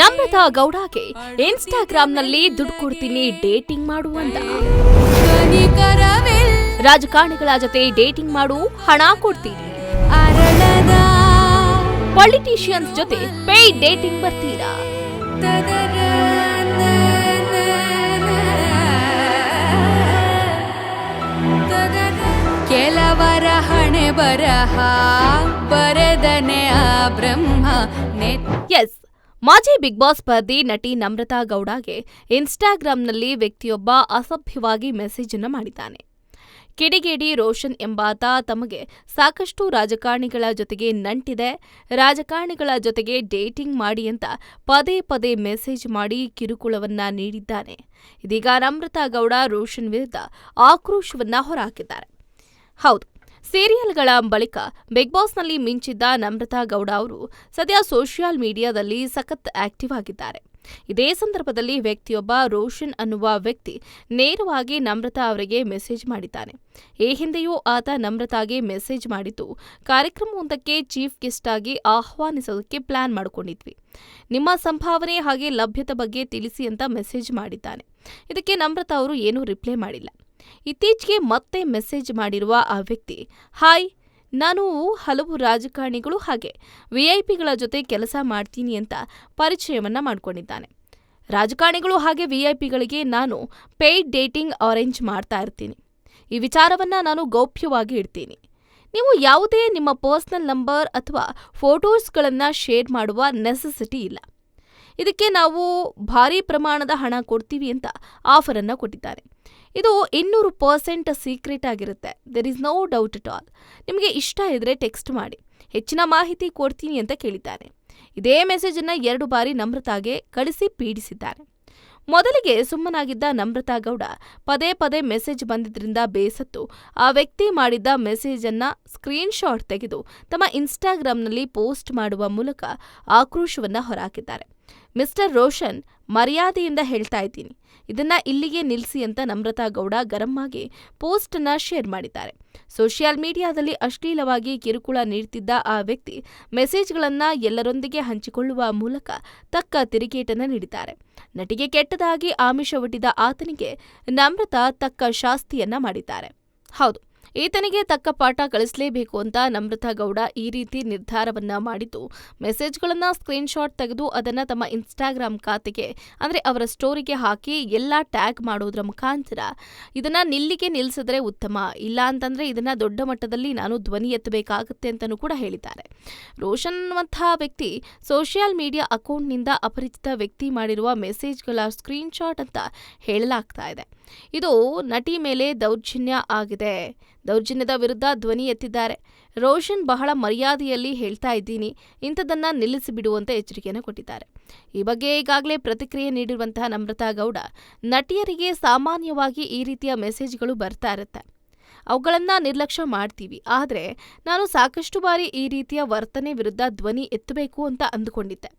ನಮ್ರತಾ ಗೌಡಗೆ ಇನ್ಸ್ಟಾಗ್ರಾಂನಲ್ಲಿ ದುಡ್ಡು ಕೊಡ್ತೀನಿ ಡೇಟಿಂಗ್ ಮಾಡು ಅಂತ. ರಾಜಕಾರಣಿಗಳ ಜೊತೆ ಡೇಟಿಂಗ್ ಮಾಡು ಹಣ ಕೊಡ್ತೀನಿ. ಪಾಲಿಟಿಷಿಯನ್ಸ್ ಜೊತೆ ಪೇ ಡೇಟಿಂಗ್ ಬರ್ತೀರಾ? ಕೆಲವರ ಹಣೆ ಬರಹ ಬರೆದನೆ ಆ ಬ್ರಹ್ಮ ಎಸ್ ಮಾಜಿ ಬಿಗ್ ಬಾಸ್ ಸ್ಪರ್ಧಿ ನಟಿ ನಮ್ರತಾ ಗೌಡಗೆ ಇನ್ಸ್ಟಾಗ್ರಾಂನಲ್ಲಿ ವ್ಯಕ್ತಿಯೊಬ್ಬ ಅಸಭ್ಯವಾಗಿ ಮೆಸೇಜ್ ಅನ್ನು ಮಾಡಿದ್ದಾನೆ. ಕಿಡಿಗೇಡಿ ರೋಷನ್ ಎಂಬಾತ ತಮಗೆ ಸಾಕಷ್ಟು ರಾಜಕಾರಣಿಗಳ ಜೊತೆಗೆ ನಂಟಿದೆ. ರಾಜಕಾರಣಿಗಳ ಜೊತೆಗೆ ಡೇಟಿಂಗ್ ಮಾಡಿ ಅಂತ ಪದೇ ಪದೇ ಮೆಸೇಜ್ ಮಾಡಿ ಕಿರುಕುಳವನ್ನ ನೀಡಿದ್ದಾನೆ. ಇದೀಗ ನಮ್ರತಾ ಗೌಡ ರೋಷನ್ ವಿರುದ್ಧ ಆಕ್ರೋಶವನ್ನ ಹೊರಹಾಕಿದ್ದಾರೆ. ಹೌದು ಸೀರಿಯಲ್ಗಳ ಬಳಿಕ ಬಿಗ್ ಬಾಸ್ನಲ್ಲಿ ಮಿಂಚಿದ್ದ ನಮ್ರತಾ ಗೌಡ ಅವರು ಸದ್ಯ ಸೋಷಿಯಲ್ ಮೀಡಿಯಾದಲ್ಲಿ ಸಖತ್ ಆಕ್ಟಿವ್ ಆಗಿದ್ದಾರೆ. ಇದೇ ಸಂದರ್ಭದಲ್ಲಿ ವ್ಯಕ್ತಿಯೊಬ್ಬ ರೋಷನ್ ಅನ್ನುವ ವ್ಯಕ್ತಿ ನೇರವಾಗಿ ನಮ್ರತಾ ಅವರಿಗೆ ಮೆಸೇಜ್ ಮಾಡಿದ್ದಾನೆ. ಈ ಹಿಂದೆಯೂ ಆತ ನಮ್ರತಾಗೆ ಮೆಸೇಜ್ ಮಾಡಿದ್ದು ಕಾರ್ಯಕ್ರಮವೊಂದಕ್ಕೆ ಚೀಫ್ ಗೆಸ್ಟ್ ಆಗಿ ಆಹ್ವಾನಿಸೋದಕ್ಕೆ ಪ್ಲಾನ್ ಮಾಡಿಕೊಂಡಿದ್ವಿ. ನಿಮ್ಮ ಸಂಭಾವನೆ ಹಾಗೆ ಲಭ್ಯತೆ ಬಗ್ಗೆ ತಿಳಿಸಿ ಅಂತ ಮೆಸೇಜ್ ಮಾಡಿದ್ದಾನೆ. ಇದಕ್ಕೆ ನಮ್ರತಾ ಅವರು ಏನೂ ರಿಪ್ಲೈ ಮಾಡಿಲ್ಲ. ಇತ್ತೀಚೆಗೆ ಮತ್ತೆ ಮೆಸೇಜ್ ಮಾಡಿರುವ ಆ ವ್ಯಕ್ತಿ, ಹಾಯ್, ನಾನು ಹಲವು ರಾಜಕಾರಣಿಗಳು ಹಾಗೆ ವಿಐಪಿಗಳ ಜೊತೆ ಕೆಲಸ ಮಾಡ್ತೀನಿ ಅಂತ ಪರಿಚಯವನ್ನ ಮಾಡ್ಕೊಂಡಿದ್ದಾನೆ. ರಾಜಕಾರಣಿಗಳು ಹಾಗೆ ವಿಐಪಿಗಳಿಗೆ ನಾನು ಪೇಯ್ಡ್ ಡೇಟಿಂಗ್ ಅರೇಂಜ್ ಮಾಡ್ತಾ ಇರ್ತೀನಿ. ಈ ವಿಚಾರವನ್ನ ನಾನು ಗೌಪ್ಯವಾಗಿ ಇಡ್ತೀನಿ. ನೀವು ಯಾವುದೇ ನಿಮ್ಮ ಪರ್ಸನಲ್ ನಂಬರ್ ಅಥವಾ ಫೋಟೋಸ್ಗಳನ್ನು ಶೇರ್ ಮಾಡುವ ನೆಸೆಸಿಟಿ ಇಲ್ಲ. ಇದಕ್ಕೆ ನಾವು ಭಾರೀ ಪ್ರಮಾಣದ ಹಣ ಕೊಡ್ತೀವಿ ಅಂತ ಆಫರನ್ನು ಕೊಟ್ಟಿದ್ದಾರೆ. ಇದು ಇನ್ನೂರು ಪರ್ಸೆಂಟ್ ಸೀಕ್ರೆಟ್ ಆಗಿರುತ್ತೆ. There is no doubt at all ನಿಮಗೆ ಇಷ್ಟ ಇದ್ರೆ ಟೆಕ್ಸ್ಟ್ ಮಾಡಿ. ಹೆಚ್ಚಿನ ಮಾಹಿತಿ ಕೊಡ್ತೀನಿ ಅಂತ ಕೇಳಿದ್ದಾರೆ. ಇದೇ ಮೆಸೇಜನ್ನು ಎರಡು ಬಾರಿ ನಮ್ರತಾಗೆ ಕಳಿಸಿ ಪೀಡಿಸಿದ್ದಾನೆ ಮೊದಲಿಗೆ ಸುಮ್ಮನಾಗಿದ್ದ ನಮ್ರತಾ ಗೌಡ ಪದೇ ಪದೇ ಮೆಸೇಜ್ ಬಂದಿದ್ದರಿಂದ ಬೇಸತ್ತು. ಆ ವ್ಯಕ್ತಿ ಮಾಡಿದ್ದ ಮೆಸೇಜ್ ಅನ್ನ ಸ್ಕ್ರೀನ್ ಶಾಟ್ ತೆಗೆದು ತಮ್ಮ ಇನ್ಸ್ಟಾಗ್ರಾಂನಲ್ಲಿ ಪೋಸ್ಟ್ ಮಾಡುವ ಮೂಲಕ ಆಕ್ರೋಶವನ್ನ ಹೊರಹಾಕಿದ್ದಾರೆ. ಮಿಸ್ಟರ್ ರೋಷನ್ ಮರ್ಯಾದೆಯಿಂದ ಹೇಳ್ತಾ ಇದ್ದೀನಿ. ಇದನ್ನ ಇಲ್ಲಿಗೆ ನಿಲ್ಲಿಸಿ ಅಂತ ನಮ್ರತಾ ಗೌಡ ಗರಂ ಆಗಿ ಪೋಸ್ಟ್ ಅನ್ನ ಶೇರ್ ಮಾಡಿದ್ದಾರೆ. ಸೋಷಿಯಲ್ ಮೀಡಿಯಾದಲ್ಲಿ ಅಶ್ಲೀಲವಾಗಿ ಕಿರುಕುಳ ನೀಡ್ತಿದ್ದ ಆ ವ್ಯಕ್ತಿ ಮೆಸೇಜ್ಗಳನ್ನ ಎಲ್ಲರೊಂದಿಗೆ ಹಂಚಿಕೊಳ್ಳುವ ಮೂಲಕ ತಕ್ಕ ತಿರುಗೇಟನ್ನ ನೀಡಿದ್ದಾರೆ. ನಟಿಗೆ ಕೆಟ್ಟದಾಗಿ ಆಮಿಷವೊಡ್ಡಿದ ಆತನಿಗೆ ನಮ್ರತಾ ತಕ್ಕ ಶಾಸ್ತಿಯನ್ನ ಮಾಡಿದ್ದಾರೆ. ಹೌದು. ಈತನಿಗೆ ತಕ್ಕ ಪಾಠ ಕಳಿಸಲೇಬೇಕು ಅಂತ ನಮ್ರತಾ ಗೌಡ ಈ ರೀತಿ ನಿರ್ಧಾರವನ್ನ ಮಾಡಿದ್ದು. ಮೆಸೇಜ್ಗಳನ್ನ ಸ್ಕ್ರೀನ್ ಶಾಟ್ ತೆಗೆದು ಅದನ್ನ ತಮ್ಮ ಇನ್ಸ್ಟಾಗ್ರಾಮ್ ಖಾತೆಗೆ, ಅಂದ್ರೆ ಅವರ ಸ್ಟೋರಿಗೆ ಹಾಕಿ ಎಲ್ಲ ಟ್ಯಾಗ್ ಮಾಡೋದ್ರ ಮುಖಾಂತರ ಇದನ್ನ ನಿಲ್ಲಿಗೆ ನಿಲ್ಲಿಸಿದ್ರೆ ಉತ್ತಮ. ಇಲ್ಲ ಅಂತಂದ್ರೆ ಇದನ್ನ ದೊಡ್ಡ ಮಟ್ಟದಲ್ಲಿ ನಾನು ಧ್ವನಿ ಎತ್ತಬೇಕಾಗುತ್ತೆ ಅಂತಲೂ ಕೂಡ ಹೇಳಿದ್ದಾರೆ. ರೋಷನ್ ಅನ್ನುವಂತಹ ವ್ಯಕ್ತಿ ಸೋಷಿಯಲ್ ಮೀಡಿಯಾ ಅಕೌಂಟ್ನಿಂದ ಅಪರಿಚಿತ ವ್ಯಕ್ತಿ ಮಾಡಿರುವ ಮೆಸೇಜ್ಗಳ ಸ್ಕ್ರೀನ್ ಶಾಟ್ ಅಂತ ಹೇಳಲಾಗ್ತಾ ಇದೆ. ಇದು ನಟಿ ಮೇಲೆ ದೌರ್ಜನ್ಯ ಆಗಿದೆ. ದೌರ್ಜನ್ಯದ ವಿರುದ್ಧ ಧ್ವನಿ ಎತ್ತಿದ್ದಾರೆ. ರೋಷನ್ ಬಹಳ ಮರ್ಯಾದೆಯಲ್ಲಿ ಹೇಳ್ತಾ ಇದ್ದೀನಿ. ಇಂಥದನ್ನ ನಿಲ್ಲಿಸಿಬಿಡುವಂತ ಎಚ್ಚರಿಕೆಯನ್ನು ಕೊಟ್ಟಿದ್ದಾರೆ. ಈ ಬಗ್ಗೆ ಈಗಾಗಲೇ ಪ್ರತಿಕ್ರಿಯೆ ನೀಡಿರುವಂತಹ ನಮ್ರತಾ ಗೌಡ, ನಟಿಯರಿಗೆ ಸಾಮಾನ್ಯವಾಗಿ ಈ ರೀತಿಯ ಮೆಸೇಜ್ಗಳು ಬರ್ತಾ ಇರುತ್ತೆ. ಅವುಗಳನ್ನ ನಿರ್ಲಕ್ಷ್ಯ ಮಾಡ್ತೀವಿ. ಆದರೆ ನಾನು ಸಾಕಷ್ಟು ಬಾರಿ ಈ ರೀತಿಯ ವರ್ತನೆ ವಿರುದ್ಧ ಧ್ವನಿ ಎತ್ತಬೇಕು ಅಂತ ಅಂದುಕೊಂಡಿದ್ದೆ.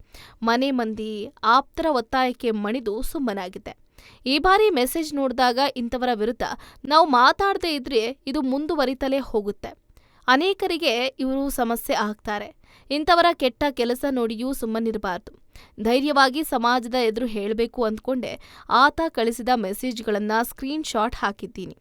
ಮನೆ ಮಂದಿ, ಆಪ್ತರ ಒತ್ತಾಯಕ್ಕೆ ಮಣಿದು ಸುಮ್ಮನಾಗಿದ್ದೆ. ಈ ಬಾರಿ ಮೆಸೇಜ್ ನೋಡಿದಾಗ ಇಂಥವರ ವಿರುದ್ಧ ನಾವು ಮಾತಾಡದೇ ಇದ್ರೆ ಇದು ಮುಂದುವರಿತಲೇ ಹೋಗುತ್ತೆ. ಅನೇಕರಿಗೆ ಇವರು ಸಮಸ್ಯೆ ಆಗ್ತಾರೆ. ಇಂಥವರ ಕೆಟ್ಟ ಕೆಲಸ ನೋಡಿಯೂ ಸುಮ್ಮನಿರಬಾರ್ದು. ಧೈರ್ಯವಾಗಿ ಸಮಾಜದ ಎದುರು ಹೇಳಬೇಕು ಅಂದ್ಕೊಂಡೆ ಆತ ಕಳಿಸಿದ ಮೆಸೇಜ್ಗಳನ್ನು ಸ್ಕ್ರೀನ್ಶಾಟ್ ಹಾಕಿದ್ದೀನಿ.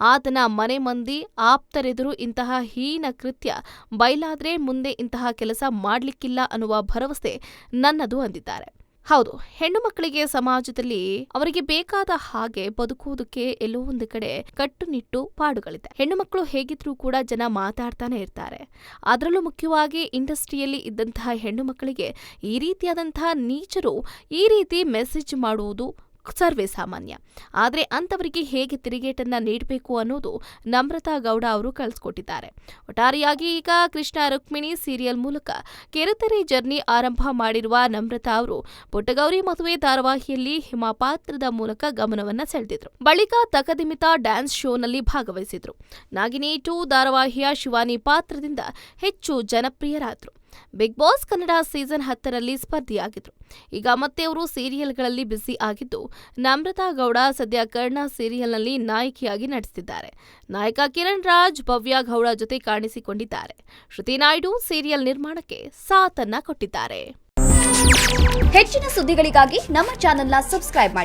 ಆತನ ಮನೆ ಮಂದಿ, ಆಪ್ತರೆದುರು ಇಂತಹ ಹೀನ ಕೃತ್ಯ ಬಯಲಾದ್ರೆ ಮುಂದೆ ಇಂತಹ ಕೆಲಸ ಮಾಡ್ಲಿಕ್ಕಿಲ್ಲ ಅನ್ನುವ ಭರವಸೆ ನನ್ನದು ಅಂದಿದ್ದಾರೆ. ಹೌದು, ಹೆಣ್ಣು ಮಕ್ಕಳಿಗೆ ಸಮಾಜದಲ್ಲಿ ಅವರಿಗೆ ಬೇಕಾದ ಹಾಗೆ ಬದುಕುವುದಕ್ಕೆ ಎಲ್ಲೋ ಒಂದು ಕಡೆ ಕಟ್ಟುನಿಟ್ಟು ಪಾಡುಗಳಿದೆ. ಹೆಣ್ಣು ಮಕ್ಕಳು ಹೇಗಿದ್ರೂ ಕೂಡ ಜನ ಮಾತಾಡ್ತಾನೆ ಇರ್ತಾರೆ. ಅದರಲ್ಲೂ ಮುಖ್ಯವಾಗಿ ಇಂಡಸ್ಟ್ರಿಯಲ್ಲಿ ಇದ್ದಂತಹ ಹೆಣ್ಣು ಮಕ್ಕಳಿಗೆ ಈ ರೀತಿಯಾದಂತಹ ನೀಚರು ಈ ರೀತಿ ಮೆಸೇಜ್ ಮಾಡುವುದು ಸರ್ವೇ ಸಾಮಾನ್ಯ. ಆದರೆ ಅಂಥವರಿಗೆ ಹೇಗೆ ತಿರುಗೇಟನ್ನು ನೀಡಬೇಕು ಅನ್ನೋದು ನಮ್ರತಾ ಗೌಡ ಅವರು ಕಳಿಸ್ಕೊಟ್ಟಿದ್ದಾರೆ. ಒಟ್ಟಾರೆಯಾಗಿ ಈಗ ಕೃಷ್ಣ ರುಕ್ಮಿಣಿ ಸೀರಿಯಲ್ ಮೂಲಕ ಕೆರೆತೆರೆ ಜರ್ನಿ ಆರಂಭ ಮಾಡಿರುವ ನಮ್ರತಾ ಅವರು ಪುಟ್ಟಗೌರಿ ಮದುವೆ ಧಾರಾವಾಹಿಯಲ್ಲಿ ಹಿಮಪಾತ್ರದ ಮೂಲಕ ಗಮನವನ್ನ ಸೆಳೆದಿದ್ರು. ಬಳಿಕ ತಕದಿಮಿತ ಡ್ಯಾನ್ಸ್ ಶೋನಲ್ಲಿ ಭಾಗವಹಿಸಿದ್ರು. ನಾಗಿನಿ ಟೂ ಧಾರಾವಾಹಿಯ ಶಿವಾನಿ ಪಾತ್ರದಿಂದ ಹೆಚ್ಚು ಜನಪ್ರಿಯರಾದ್ರು. ಬಿಗ್ ಬಾಸ್ ಕನ್ನಡ ಸೀಸನ್ ಹತ್ತರಲ್ಲಿ ಸ್ಪರ್ಧಿಯಾಗಿದ್ರು. ಈಗ ಮತ್ತೆ ಅವರು ಸೀರಿಯಲ್ಗಳಲ್ಲಿ ಬ್ಯುಸಿ ಆಗಿದ್ದು, ನಮ್ರತಾ ಗೌಡ ಸದ್ಯ ಕರ್ಣ ಸೀರಿಯಲ್ನಲ್ಲಿ ನಾಯಕಿಯಾಗಿ ನಟಿಸಿದ್ದಾರೆ ನಾಯಕ ಕಿರಣ್ ರಾಜ್, ಭವ್ಯ ಗೌಡ ಜೊತೆ ಕಾಣಿಸಿಕೊಂಡಿದ್ದಾರೆ. ಶ್ರುತಿ ನಾಯ್ಡು ಸೀರಿಯಲ್ ನಿರ್ಮಾಣಕ್ಕೆ ಸಾಥನ್ನ ಕೊಟ್ಟಿದ್ದಾರೆ. ಹೆಚ್ಚಿನ ಸುದ್ದಿಗಳಿಗಾಗಿ ನಮ್ಮ ಚಾನೆಲ್ನ ಸಬ್ಸ್ಕ್ರೈಬ್ ಮಾಡಿ.